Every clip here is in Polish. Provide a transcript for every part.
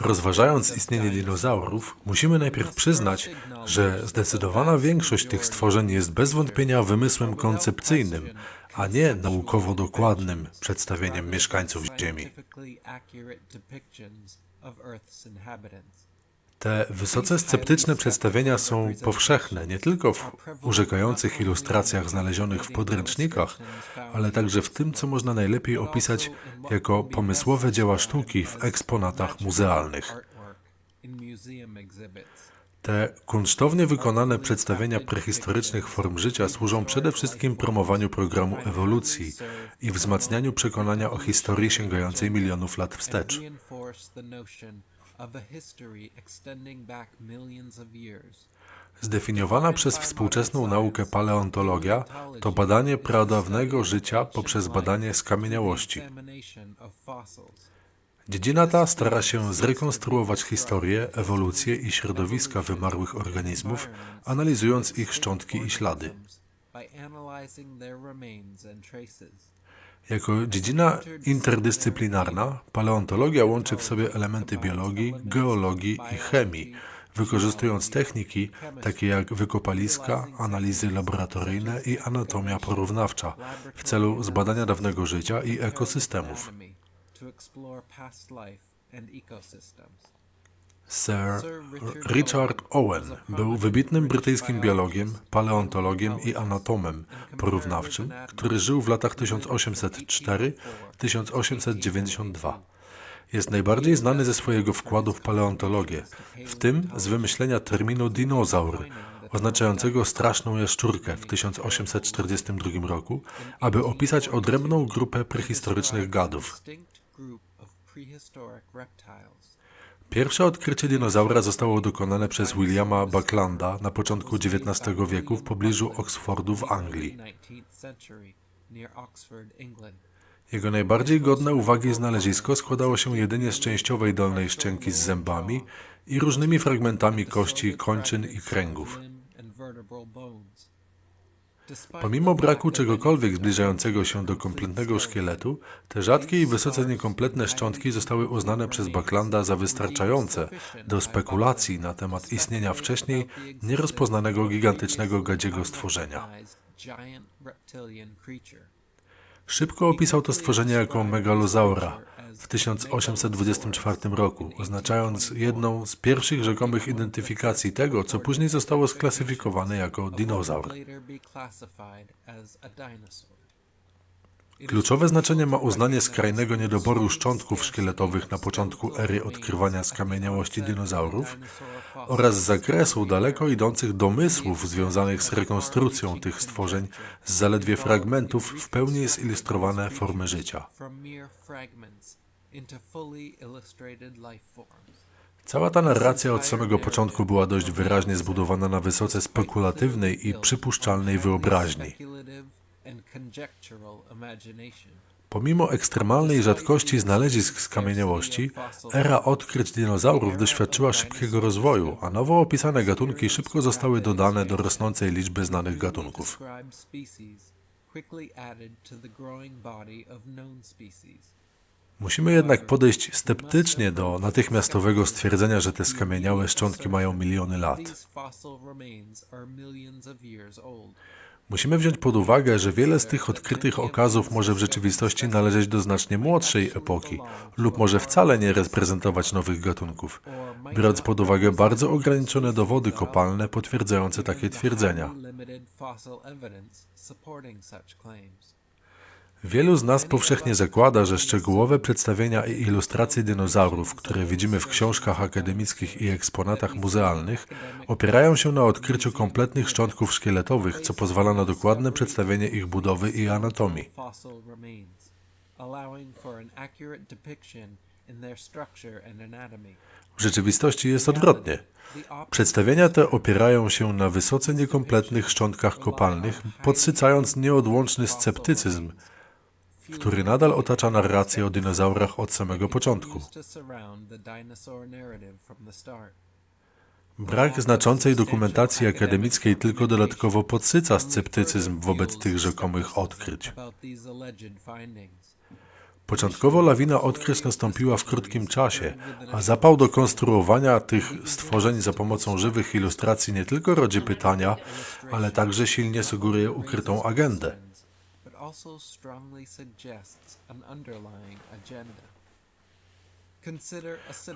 Rozważając istnienie dinozaurów, musimy najpierw przyznać, że zdecydowana większość tych stworzeń jest bez wątpienia wymysłem koncepcyjnym, a nie naukowo dokładnym przedstawieniem mieszkańców Ziemi. Te wysoce sceptyczne przedstawienia są powszechne nie tylko w urzekających ilustracjach znalezionych w podręcznikach, ale także w tym, co można najlepiej opisać jako pomysłowe dzieła sztuki w eksponatach muzealnych. Te kunsztownie wykonane przedstawienia prehistorycznych form życia służą przede wszystkim promowaniu programu ewolucji i wzmacnianiu przekonania o historii sięgającej milionów lat wstecz. Zdefiniowana przez współczesną naukę paleontologia to badanie pradawnego życia poprzez badanie skamieniałości. Dziedzina ta stara się zrekonstruować historię, ewolucję i środowiska wymarłych organizmów, analizując ich szczątki i ślady. Jako dziedzina interdyscyplinarna, paleontologia łączy w sobie elementy biologii, geologii i chemii, wykorzystując techniki takie jak wykopaliska, analizy laboratoryjne i anatomia porównawcza w celu zbadania dawnego życia i ekosystemów. Sir Richard Owen był wybitnym brytyjskim biologiem, paleontologiem i anatomem porównawczym, który żył w latach 1804-1892. Jest najbardziej znany ze swojego wkładu w paleontologię, w tym z wymyślenia terminu dinozaur, oznaczającego straszną jaszczurkę w 1842 roku, aby opisać odrębną grupę prehistorycznych gadów. Pierwsze odkrycie dinozaura zostało dokonane przez Williama Bucklanda na początku XIX wieku w pobliżu Oxfordu w Anglii. Jego najbardziej godne uwagi znalezisko składało się jedynie z częściowej dolnej szczęki z zębami i różnymi fragmentami kości, kończyn i kręgów. Pomimo braku czegokolwiek zbliżającego się do kompletnego szkieletu, te rzadkie i wysoce niekompletne szczątki zostały uznane przez Bucklanda za wystarczające do spekulacji na temat istnienia wcześniej nierozpoznanego gigantycznego gadziego stworzenia. Szybko opisał to stworzenie jako megalozaura, w 1824 roku, oznaczając jedną z pierwszych rzekomych identyfikacji tego, co później zostało sklasyfikowane jako dinozaur. Kluczowe znaczenie ma uznanie skrajnego niedoboru szczątków szkieletowych na początku ery odkrywania skamieniałości dinozaurów oraz zakresu daleko idących domysłów związanych z rekonstrukcją tych stworzeń z zaledwie fragmentów w pełni zilustrowane formy życia. Cała ta narracja od samego początku była dość wyraźnie zbudowana na wysoce spekulatywnej i przypuszczalnej wyobraźni. Pomimo ekstremalnej rzadkości znalezisk skamieniałości, era odkryć dinozaurów doświadczyła szybkiego rozwoju, a nowo opisane gatunki szybko zostały dodane do rosnącej liczby znanych gatunków. Musimy jednak podejść sceptycznie do natychmiastowego stwierdzenia, że te skamieniałe szczątki mają miliony lat. Musimy wziąć pod uwagę, że wiele z tych odkrytych okazów może w rzeczywistości należeć do znacznie młodszej epoki lub może wcale nie reprezentować nowych gatunków, biorąc pod uwagę bardzo ograniczone dowody kopalne potwierdzające takie twierdzenia. Wielu z nas powszechnie zakłada, że szczegółowe przedstawienia i ilustracje dinozaurów, które widzimy w książkach akademickich i eksponatach muzealnych, opierają się na odkryciu kompletnych szczątków szkieletowych, co pozwala na dokładne przedstawienie ich budowy i anatomii. W rzeczywistości jest odwrotnie. Przedstawienia te opierają się na wysoce niekompletnych szczątkach kopalnych, podsycając nieodłączny sceptycyzm, który nadal otacza narrację o dinozaurach od samego początku. Brak znaczącej dokumentacji akademickiej tylko dodatkowo podsyca sceptycyzm wobec tych rzekomych odkryć. Początkowo lawina odkryć nastąpiła w krótkim czasie, a zapał do konstruowania tych stworzeń za pomocą żywych ilustracji nie tylko rodzi pytania, ale także silnie sugeruje ukrytą agendę. Also strongly suggests an underlying agenda.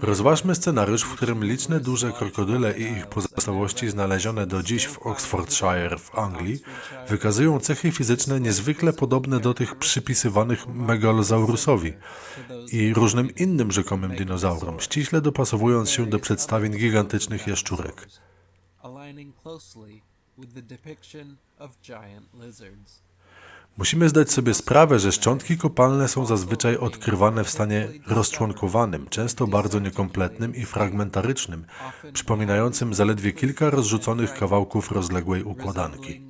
Rozważmy scenariusz, w którym liczne duże krokodyle i ich pozostałości znalezione do dziś w Oxfordshire w Anglii wykazują cechy fizyczne niezwykle podobne do tych przypisywanych megalozaurusowi i różnym innym rzekomym dinozaurom, ściśle dopasowując się do przedstawień gigantycznych jaszczurek. Musimy zdać sobie sprawę, że szczątki kopalne są zazwyczaj odkrywane w stanie rozczłonkowanym, często bardzo niekompletnym i fragmentarycznym, przypominającym zaledwie kilka rozrzuconych kawałków rozległej układanki.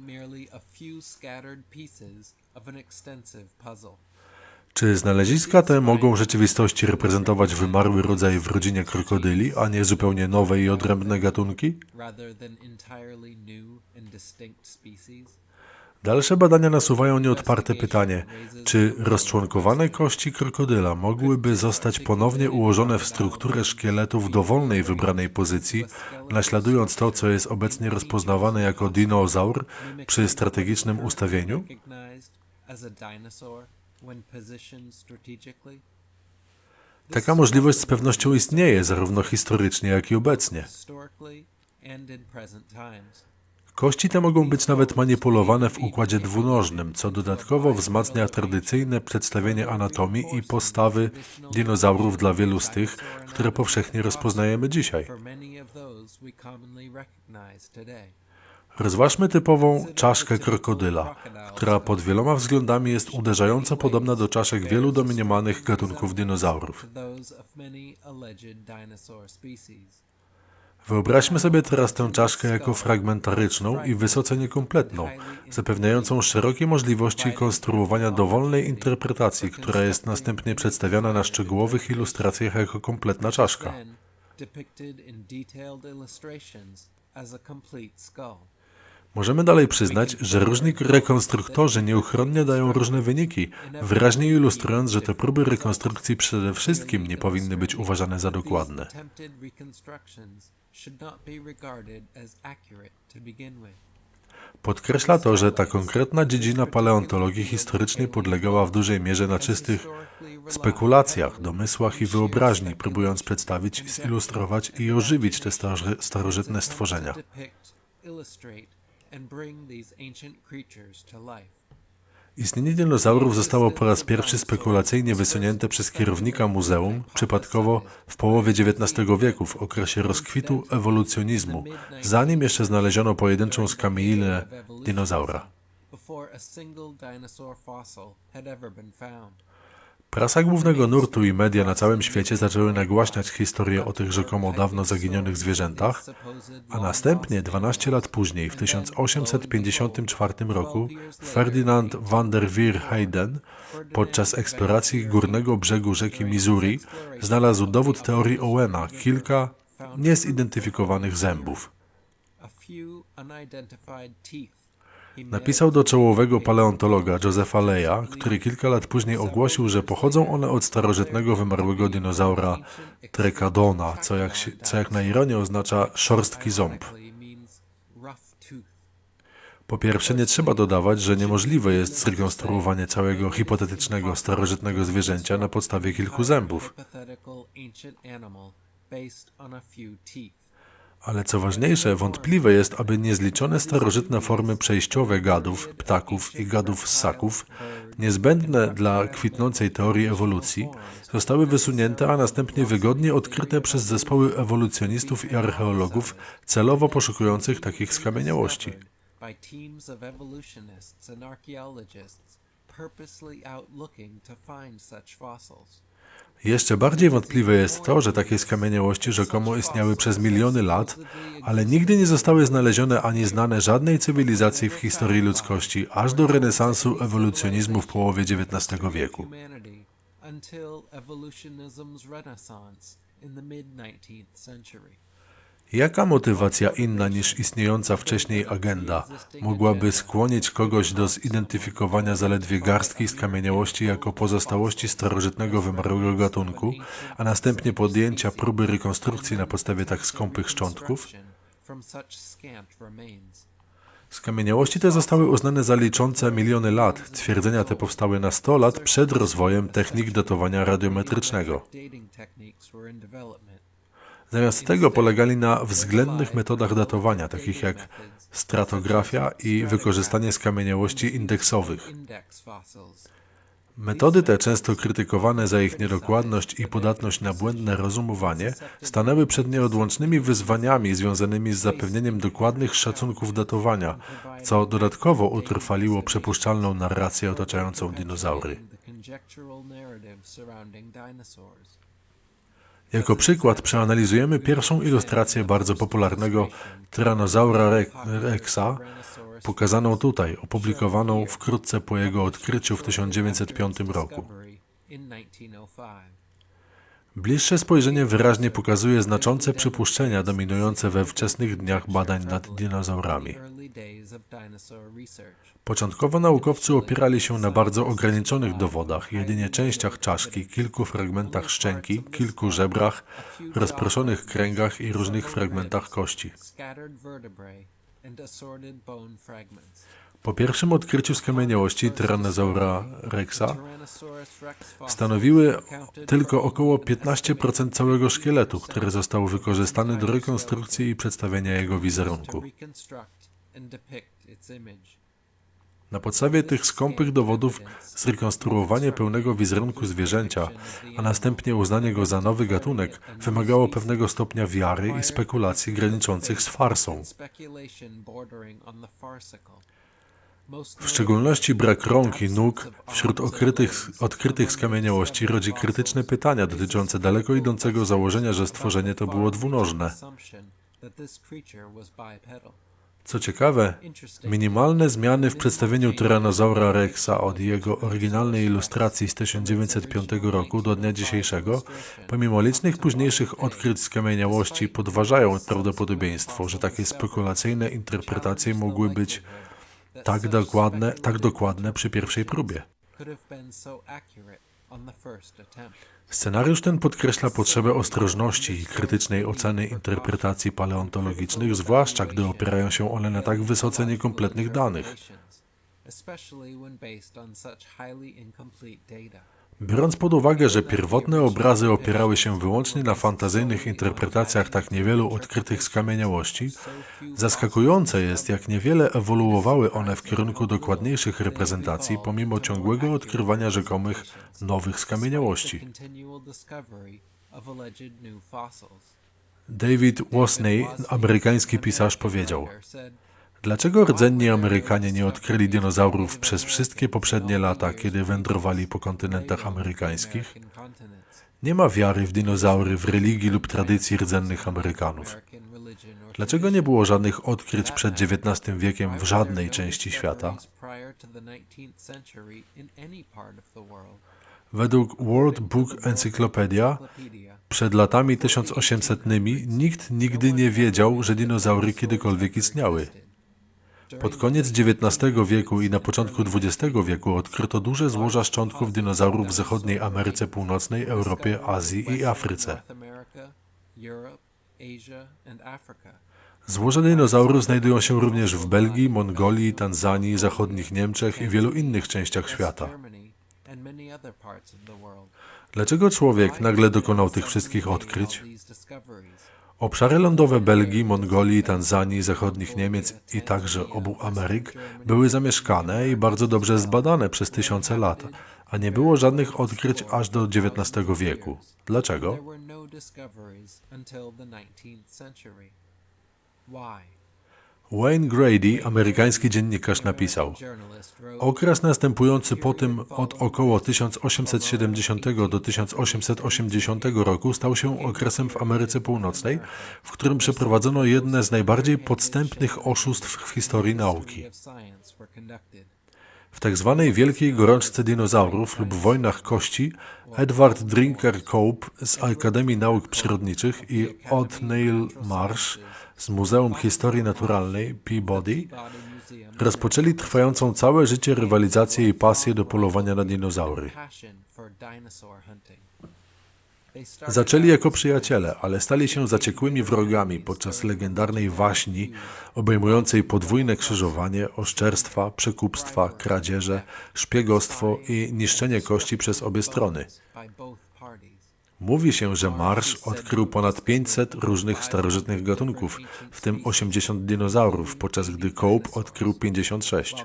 Czy znaleziska te mogą w rzeczywistości reprezentować wymarły rodzaj w rodzinie krokodyli, a nie zupełnie nowe i odrębne gatunki? Dalsze badania nasuwają nieodparte pytanie, czy rozczłonkowane kości krokodyla mogłyby zostać ponownie ułożone w strukturę szkieletu w dowolnej wybranej pozycji, naśladując to, co jest obecnie rozpoznawane jako dinozaur przy strategicznym ustawieniu? Taka możliwość z pewnością istnieje, zarówno historycznie, jak i obecnie. Kości te mogą być nawet manipulowane w układzie dwunożnym, co dodatkowo wzmacnia tradycyjne przedstawienie anatomii i postawy dinozaurów dla wielu z tych, które powszechnie rozpoznajemy dzisiaj. Rozważmy typową czaszkę krokodyla, która pod wieloma względami jest uderzająco podobna do czaszek wielu domniemanych gatunków dinozaurów. Wyobraźmy sobie teraz tę czaszkę jako fragmentaryczną i wysoce niekompletną, zapewniającą szerokie możliwości konstruowania dowolnej interpretacji, która jest następnie przedstawiana na szczegółowych ilustracjach jako kompletna czaszka. Możemy dalej przyznać, że różni rekonstruktorzy nieuchronnie dają różne wyniki, wyraźnie ilustrując, że te próby rekonstrukcji przede wszystkim nie powinny być uważane za dokładne. Should not be regarded as accurate to begin with. Podkreśla to, że ta konkretna dziedzina paleontologii historycznej podlegała w dużej mierze na czystych spekulacjach, domysłach i wyobraźni, próbując przedstawić, zilustrować i ożywić te starożytne stworzenia. Istnienie dinozaurów zostało po raz pierwszy spekulacyjnie wysunięte przez kierownika muzeum, przypadkowo w połowie XIX wieku, w okresie rozkwitu ewolucjonizmu, zanim jeszcze znaleziono pojedynczą skamielinę dinozaura. Prasa głównego nurtu i media na całym świecie zaczęły nagłaśniać historię o tych rzekomo dawno zaginionych zwierzętach, a następnie, 12 lat później, w 1854 roku, Ferdinand van der Veer Heyden podczas eksploracji górnego brzegu rzeki Missouri znalazł dowód teorii Owena, kilka niezidentyfikowanych zębów. Napisał do czołowego paleontologa Josepha Leya, który kilka lat później ogłosił, że pochodzą one od starożytnego wymarłego dinozaura Trecadona, co jak, co jak na ironię oznacza szorstki ząb. Po pierwsze, nie trzeba dodawać, że niemożliwe jest zrekonstruowanie całego hipotetycznego starożytnego zwierzęcia na podstawie kilku zębów. Ale co ważniejsze, wątpliwe jest, aby niezliczone starożytne formy przejściowe gadów, ptaków i gadów ssaków, niezbędne dla kwitnącej teorii ewolucji, zostały wysunięte, a następnie wygodnie odkryte przez zespoły ewolucjonistów i archeologów celowo poszukujących takich skamieniałości. Purposely out looking to find such fossils. Jeszcze bardziej wątpliwe jest to, że takie skamieniałości rzekomo istniały przez miliony lat, ale nigdy nie zostały znalezione ani znane żadnej cywilizacji w historii ludzkości, aż do renesansu ewolucjonizmu w połowie XIX wieku. Humanity until evolutionism's renaissance in the mid 19th century. Jaka motywacja inna niż istniejąca wcześniej agenda mogłaby skłonić kogoś do zidentyfikowania zaledwie garstki skamieniałości jako pozostałości starożytnego wymarłego gatunku, a następnie podjęcia próby rekonstrukcji na podstawie tak skąpych szczątków? Skamieniałości te zostały uznane za liczące miliony lat. Twierdzenia te powstały na 100 lat przed rozwojem technik datowania radiometrycznego. Zamiast tego polegali na względnych metodach datowania, takich jak stratografia i wykorzystanie skamieniałości indeksowych. Metody te, często krytykowane za ich niedokładność i podatność na błędne rozumowanie, stanęły przed nieodłącznymi wyzwaniami związanymi z zapewnieniem dokładnych szacunków datowania, co dodatkowo utrwaliło przepuszczalną narrację otaczającą dinozaury. Jako przykład przeanalizujemy pierwszą ilustrację bardzo popularnego Tyrannosaura re- rexa, pokazaną tutaj, opublikowaną wkrótce po jego odkryciu w 1905 roku. discovery in 1905. Bliższe spojrzenie wyraźnie pokazuje znaczące przypuszczenia dominujące we wczesnych dniach badań nad dinozaurami. Początkowo naukowcy opierali się na bardzo ograniczonych dowodach, jedynie częściach czaszki, kilku fragmentach szczęki, kilku żebrach, rozproszonych kręgach i różnych fragmentach kości. Po pierwszym odkryciu skamieniałości Tyrannosaura rexa stanowiły tylko około 15% całego szkieletu, który został wykorzystany do rekonstrukcji i przedstawienia jego wizerunku. Na podstawie tych skąpych dowodów zrekonstruowanie pełnego wizerunku zwierzęcia, a następnie uznanie go za nowy gatunek, wymagało pewnego stopnia wiary i spekulacji graniczących z farsą. W szczególności brak rąk i nóg wśród okrytych, odkrytych skamieniałości rodzi krytyczne pytania dotyczące daleko idącego założenia, że stworzenie to było dwunożne. Co ciekawe, minimalne zmiany w przedstawieniu Tyrannosaura rexa od jego oryginalnej ilustracji z 1905 roku do dnia dzisiejszego, pomimo licznych późniejszych odkryć skamieniałości, podważają prawdopodobieństwo, że takie spekulacyjne interpretacje mogły być tak dokładne, tak dokładne przy pierwszej próbie. Scenariusz ten podkreśla potrzebę ostrożności i krytycznej oceny interpretacji paleontologicznych, zwłaszcza gdy opierają się one na tak wysoce niekompletnych danych. Biorąc pod uwagę, że pierwotne obrazy opierały się wyłącznie na fantazyjnych interpretacjach tak niewielu odkrytych skamieniałości, zaskakujące jest, jak niewiele ewoluowały one w kierunku dokładniejszych reprezentacji, pomimo ciągłego odkrywania rzekomych nowych skamieniałości. David Wasney, amerykański pisarz, powiedział: Dlaczego rdzenni Amerykanie nie odkryli dinozaurów przez wszystkie poprzednie lata, kiedy wędrowali po kontynentach amerykańskich? Nie ma wiary w dinozaury w religii lub tradycji rdzennych Amerykanów. Dlaczego nie było żadnych odkryć przed XIX wiekiem w żadnej części świata? prior to the 19th century in any part of the world. Według World Book Encyclopedia. przed latami 1800 nikt nigdy nie wiedział, że dinozaury kiedykolwiek istniały. Pod koniec XIX wieku i na początku XX wieku odkryto duże złoża szczątków dinozaurów w zachodniej Ameryce Północnej, Europie, Azji i Afryce. Złoża dinozaurów znajdują się również w Belgii, Mongolii, Tanzanii, zachodnich Niemczech i wielu innych częściach świata. Dlaczego człowiek nagle dokonał tych wszystkich odkryć? Obszary lądowe Belgii, Mongolii, Tanzanii, zachodnich Niemiec i także obu Ameryk były zamieszkane i bardzo dobrze zbadane przez tysiące lat, a nie było żadnych odkryć aż do XIX wieku. Dlaczego? There were discoveries until the 19th century. Why? Wayne Grady, amerykański dziennikarz, napisał: Okres następujący po tym od około 1870 do 1880 roku stał się okresem w Ameryce Północnej, w którym przeprowadzono jedne z najbardziej podstępnych oszustw w historii nauki. W tak zwanej wielkiej gorączce dinozaurów lub wojnach kości Edward Drinker Cope z Akademii Nauk Przyrodniczych i Othniel Marsh z Muzeum Historii Naturalnej Peabody rozpoczęli trwającą całe życie rywalizację i pasję do polowania na dinozaury. Zaczęli jako przyjaciele, ale stali się zaciekłymi wrogami podczas legendarnej waśni obejmującej podwójne krzyżowanie, oszczerstwa, przekupstwa, kradzieże, szpiegostwo i niszczenie kości przez obie strony. Mówi się, że Marsz odkrył ponad 500 różnych starożytnych gatunków, w tym 80 dinozaurów, podczas gdy Cope odkrył 56.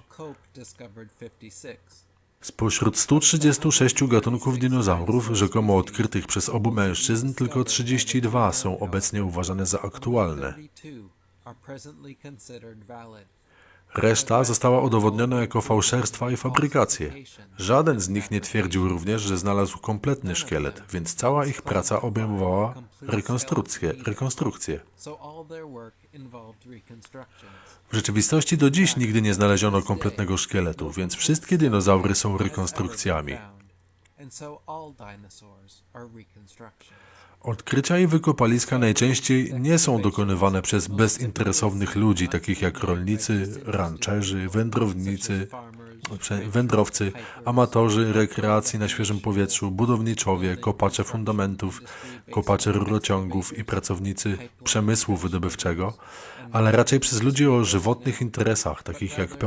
Spośród 136 gatunków dinozaurów rzekomo odkrytych przez obu mężczyzn, tylko 32 są obecnie uważane za aktualne. Reszta została udowodniona jako fałszerstwa i fabrykacje. Żaden z nich nie twierdził również, że znalazł kompletny szkielet, więc cała ich praca obejmowała rekonstrukcję. rekonstrukcję. W rzeczywistości do dziś nigdy nie znaleziono kompletnego szkieletu, więc wszystkie dinozaury są rekonstrukcjami. Odkrycia i wykopaliska najczęściej nie są dokonywane przez bezinteresownych ludzi, takich jak rolnicy, rancherzy, wędrownicy, wędrowcy, amatorzy rekreacji na świeżym powietrzu, budowniczowie, kopacze fundamentów, kopacze rurociągów i pracownicy przemysłu wydobywczego, ale raczej przez ludzi o żywotnych interesach, takich jak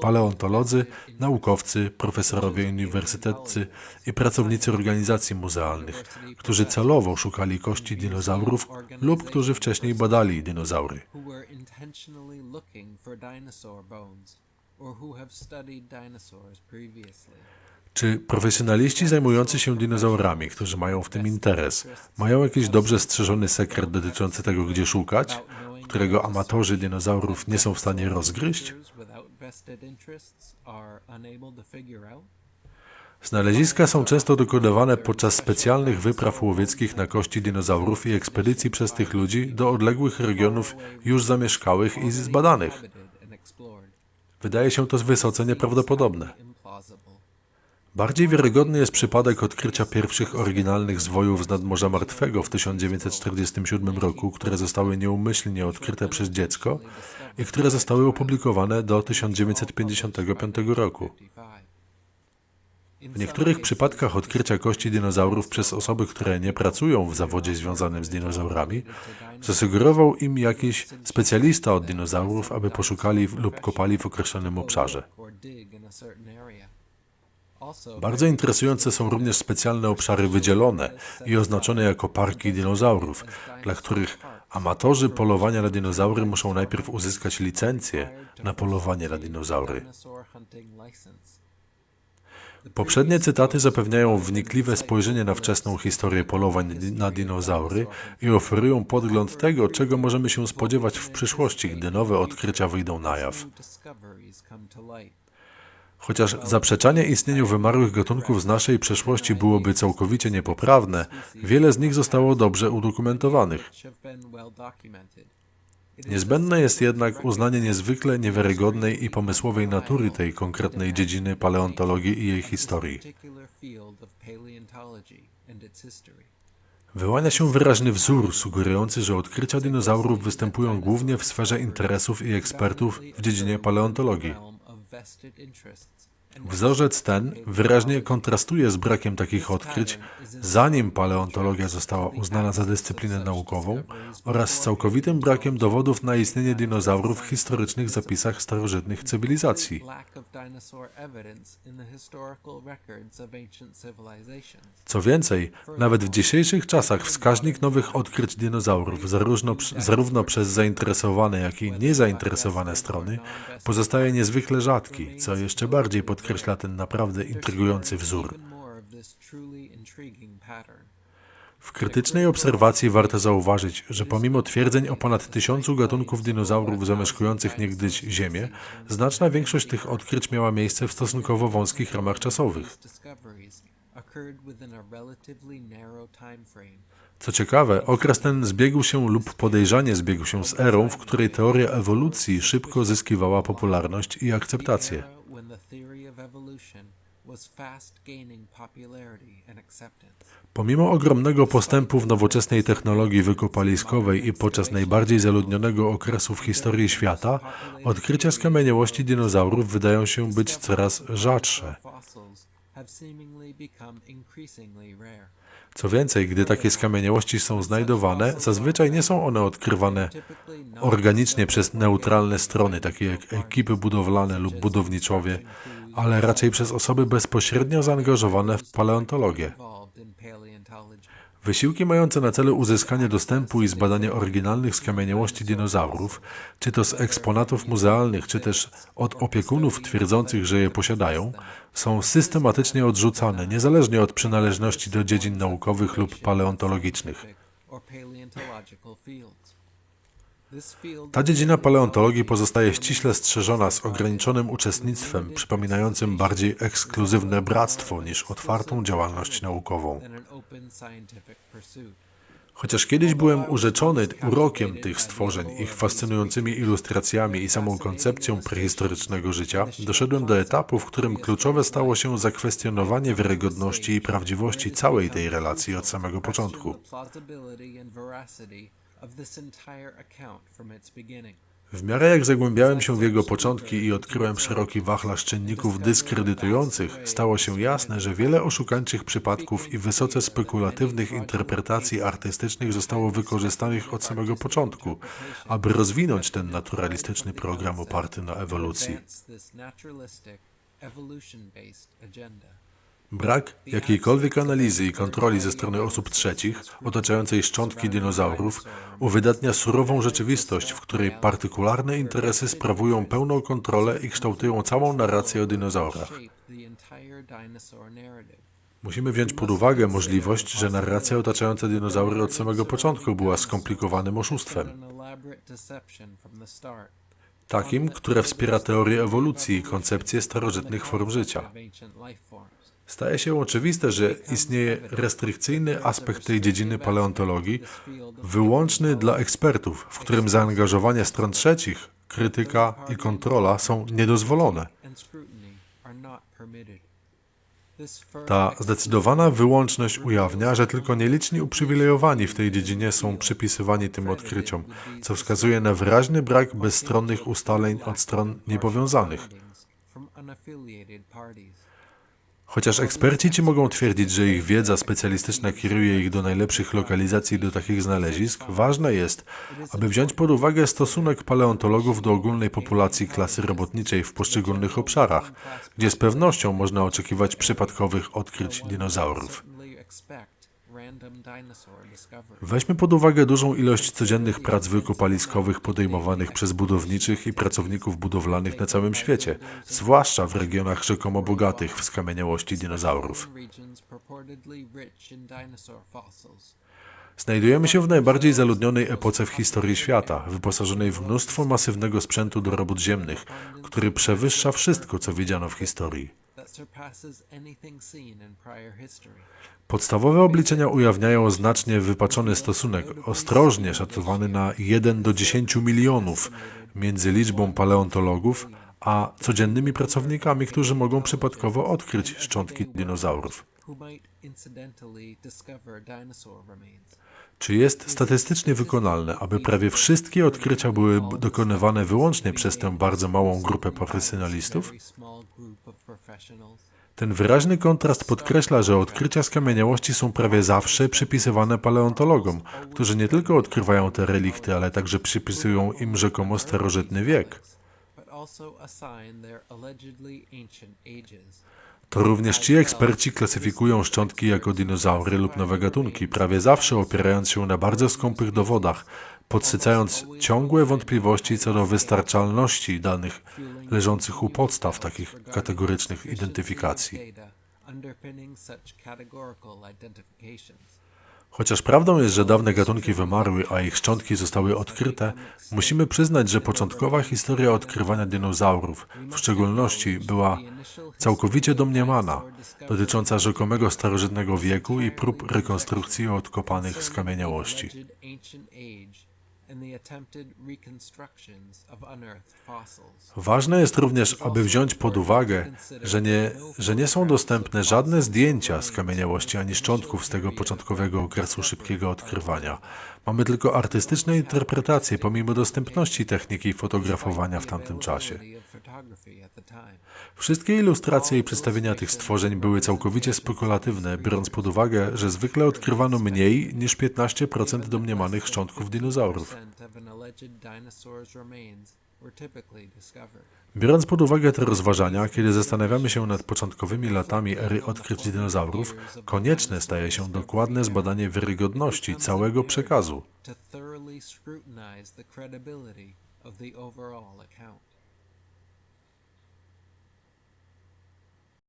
paleontolodzy, naukowcy, profesorowie uniwersyteccy i pracownicy organizacji muzealnych, którzy celowo szukali kości dinozaurów lub którzy wcześniej badali dinozaury. Czy profesjonaliści zajmujący się dinozaurami, którzy mają w tym interes, mają jakiś dobrze strzeżony sekret dotyczący tego, gdzie szukać, którego amatorzy dinozaurów nie są w stanie rozgryźć? Znaleziska są często dokonywane podczas specjalnych wypraw łowieckich na kości dinozaurów i ekspedycji przez tych ludzi do odległych regionów już zamieszkałych i zbadanych. Wydaje się to wysoce nieprawdopodobne. Bardziej wiarygodny jest przypadek odkrycia pierwszych oryginalnych zwojów z nadmorza Martwego w 1947 roku, które zostały nieumyślnie odkryte przez dziecko i które zostały opublikowane do 1955 roku. W niektórych przypadkach odkrycia kości dinozaurów przez osoby, które nie pracują w zawodzie związanym z dinozaurami, zasugerował im jakiś specjalista od dinozaurów, aby poszukali lub kopali w określonym obszarze. Bardzo interesujące są również specjalne obszary wydzielone i oznaczone jako parki dinozaurów, dla których amatorzy polowania na dinozaury muszą najpierw uzyskać licencję na polowanie na dinozaury. Poprzednie cytaty zapewniają wnikliwe spojrzenie na wczesną historię polowań na dinozaury i oferują podgląd tego, czego możemy się spodziewać w przyszłości, gdy nowe odkrycia wyjdą na jaw. Chociaż zaprzeczanie istnieniu wymarłych gatunków z naszej przeszłości byłoby całkowicie niepoprawne, wiele z nich zostało dobrze udokumentowanych. Niezbędne jest jednak uznanie niezwykle niewiarygodnej i pomysłowej natury tej konkretnej dziedziny paleontologii i jej historii. Wyłania się wyraźny wzór sugerujący, że odkrycia dinozaurów występują głównie w sferze interesów i ekspertów w dziedzinie paleontologii. Wzorzec ten wyraźnie kontrastuje z brakiem takich odkryć, zanim paleontologia została uznana za dyscyplinę naukową, oraz z całkowitym brakiem dowodów na istnienie dinozaurów w historycznych zapisach starożytnych cywilizacji. Co więcej, nawet w dzisiejszych czasach wskaźnik nowych odkryć dinozaurów, zarówno, zarówno przez zainteresowane, jak i niezainteresowane strony, pozostaje niezwykle rzadki, co jeszcze bardziej podkreśla ten naprawdę intrygujący wzór. W krytycznej obserwacji warto zauważyć, że pomimo twierdzeń o ponad tysiącu gatunków dinozaurów zamieszkujących niegdyś Ziemię, znaczna większość tych odkryć miała miejsce w stosunkowo wąskich ramach czasowych. Co ciekawe, okres ten zbiegł się lub podejrzanie zbiegł się z erą, w której teoria ewolucji szybko zyskiwała popularność i akceptację. Of evolution was fast gaining popularity and acceptance. Pomimo ogromnego postępu w nowoczesnej technologii wykopaliskowej i podczas najbardziej zaludnionego okresu w historii świata, odkrycia skamieniałości dinozaurów wydają się być coraz rzadsze. Co więcej, gdy takie skamieniałości są znajdowane, zazwyczaj nie są one odkrywane organicznie przez neutralne strony, takie jak ekipy budowlane lub budowniczowie, ale raczej przez osoby bezpośrednio zaangażowane w paleontologię. Wysiłki mające na celu uzyskanie dostępu i zbadanie oryginalnych skamieniałości dinozaurów, czy to z eksponatów muzealnych, czy też od opiekunów twierdzących, że je posiadają, są systematycznie odrzucane, niezależnie od przynależności do dziedzin naukowych lub paleontologicznych. Ta dziedzina paleontologii pozostaje ściśle strzeżona z ograniczonym uczestnictwem, przypominającym bardziej ekskluzywne bractwo niż otwartą działalność naukową. Chociaż kiedyś byłem urzeczony urokiem tych stworzeń, ich fascynującymi ilustracjami i samą koncepcją prehistorycznego życia, doszedłem do etapu, w którym kluczowe stało się zakwestionowanie wiarygodności i prawdziwości całej tej relacji od samego początku. W miarę jak zagłębiałem się w jego początki i odkryłem szeroki wachlarz czynników dyskredytujących, stało się jasne, że wiele oszukańczych przypadków i wysoce spekulatywnych interpretacji artystycznych zostało wykorzystanych od samego początku, aby rozwinąć ten naturalistyczny program oparty na ewolucji. Brak jakiejkolwiek analizy i kontroli ze strony osób trzecich otaczającej szczątki dinozaurów uwydatnia surową rzeczywistość, w której partykularne interesy sprawują pełną kontrolę i kształtują całą narrację o dinozaurach. Musimy wziąć pod uwagę możliwość, że narracja otaczająca dinozaury od samego początku była skomplikowanym oszustwem, takim, które wspiera teorię ewolucji i koncepcję starożytnych form życia. Staje się oczywiste, że istnieje restrykcyjny aspekt tej dziedziny paleontologii, wyłączny dla ekspertów, w którym zaangażowanie stron trzecich, krytyka i kontrola są niedozwolone. Ta zdecydowana wyłączność ujawnia, że tylko nieliczni uprzywilejowani w tej dziedzinie są przypisywani tym odkryciom, co wskazuje na wyraźny brak bezstronnych ustaleń od stron niepowiązanych. Chociaż eksperci ci mogą twierdzić, że ich wiedza specjalistyczna kieruje ich do najlepszych lokalizacji do takich znalezisk, ważne jest, aby wziąć pod uwagę stosunek paleontologów do ogólnej populacji klasy robotniczej w poszczególnych obszarach, gdzie z pewnością można oczekiwać przypadkowych odkryć dinozaurów. Weźmy pod uwagę dużą ilość codziennych prac wykopaliskowych podejmowanych przez budowniczych i pracowników budowlanych na całym świecie, zwłaszcza w regionach rzekomo bogatych w skamieniałości dinozaurów. Znajdujemy się w najbardziej zaludnionej epoce w historii świata, wyposażonej w mnóstwo masywnego sprzętu do robót ziemnych, który przewyższa wszystko, co widziano w historii. Podstawowe obliczenia ujawniają znacznie wypaczony stosunek, ostrożnie szacowany na 1 do 10 milionów, między liczbą paleontologów a codziennymi pracownikami, którzy mogą przypadkowo odkryć szczątki dinozaurów. Czy jest statystycznie wykonalne, aby prawie wszystkie odkrycia były dokonywane wyłącznie przez tę bardzo małą grupę profesjonalistów? Ten wyraźny kontrast podkreśla, że odkrycia skamieniałości są prawie zawsze przypisywane paleontologom, którzy nie tylko odkrywają te relikty, ale także przypisują im rzekomo starożytny wiek. To również ci eksperci klasyfikują szczątki jako dinozaury lub nowe gatunki, prawie zawsze opierając się na bardzo skąpych dowodach, podsycając ciągłe wątpliwości co do wystarczalności danych leżących u podstaw takich kategorycznych identyfikacji. Chociaż prawdą jest, że dawne gatunki wymarły, a ich szczątki zostały odkryte, musimy przyznać, że początkowa historia odkrywania dinozaurów, w szczególności, była całkowicie domniemana, dotycząca rzekomego starożytnego wieku i prób rekonstrukcji odkopanych skamieniałości. Ważne jest również, aby wziąć pod uwagę, że nie, że nie są dostępne żadne zdjęcia skamieniałości ani szczątków z tego początkowego okresu szybkiego odkrywania. Mamy tylko artystyczne interpretacje pomimo dostępności techniki fotografowania w tamtym czasie. Wszystkie ilustracje i przedstawienia tych stworzeń były całkowicie spekulatywne, biorąc pod uwagę, że zwykle odkrywano mniej niż 15% domniemanych szczątków dinozaurów. 10% of an alleged dinosaur's remains were typically discovered. Biorąc pod uwagę te rozważania, kiedy zastanawiamy się nad początkowymi latami ery odkryć dinozaurów, konieczne staje się dokładne zbadanie wiarygodności całego przekazu.